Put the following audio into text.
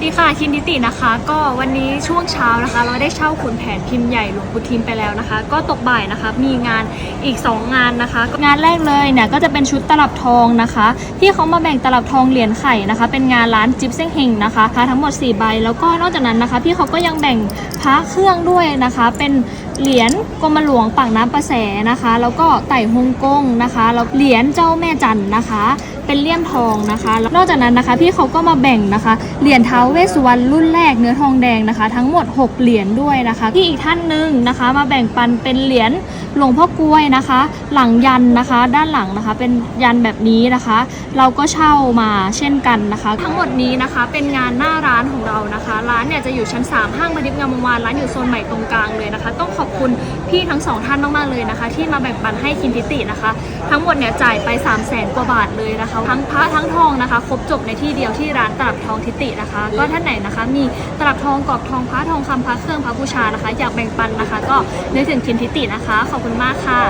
วัสดีค่ะคินดิตินะคะ ก็วันนี้ช่วงเช้านะคะ เราได้เช่าขุนแผนพิมพ์ใหญ่หลวงปู่ทิมไปแล้วนะคะ ก็ตกบ่ายนะคะมีงานอีก 2 งานนะคะ งานแรกเลยเนี่ยก็จะเป็นชุดตลับทองนะคะที่เขามาแบ่งตลับทองเหรียญไข่นะคะ เป็นงานร้านจิ๊บเซ้งเฮงนะคะพระทั้งหมด4ใบแล้วก็นอกจากนั้นนะคะพี่เขาก็ยังแบ่งพระเครื่องด้วยนะคะ เป็น เหรียญกรมหลวงปากน้ำประแสนะคะ แล้วก็ไต่ฮงกงนะคะแล้วเหรียญเจ้าแม่จันนะคะ เป็นเลี่ยมทองนะคะแล้วนอกจากนั้นนะคะพี่เขาก็มาแบ่งนะคะ เหรียญท้าวเวสสุวรรณรุ่นแรกเนื้อทองแดงนะคะ ทั้งหมด 6 เหรียญด้วยนะคะ ที่อีกท่านหนึ่งนะคะ มาแบ่งปันเป็นเหรียญหลวงพ่อกล้วยนะคะ หลังยันนะคะ ด้านหลังนะคะ เป็นยันแบบนี้นะคะ เราก็เช่ามาเช่นกันนะคะ ทั้งหมดนี้นะคะเป็นงานหน้าร้านของเรานะคะ ร้านเนี่ยจะอยู่ชั้น 3 ห้างบันทิพ์งามวงวานร้านอยู่โซนใหม่ตรงกลางเลยนะคะ ต้องขออบคุณพี่ทั้งสองท่านมากๆเลยนะคะ ที่มาแบ่งปันให้คินทิตินะคะ ทั้งหมดเนี่ยจ่ายไป3 0 0แสนกว่าบาทเลยนะคะ ทั้งพระทั้งทองนะคะ ครบจบในที่เดียวที่ร้านตลับทองทิตินะคะ ก็ท่านไหนนะคะ มีตลับทองกรอบทองพระทองคำพระเครื่องพระบูชานะคะ อยากแบ่งปันนะคะ ก็นึกถึงคินทิตินะคะ ขอบคุณมากค่ะ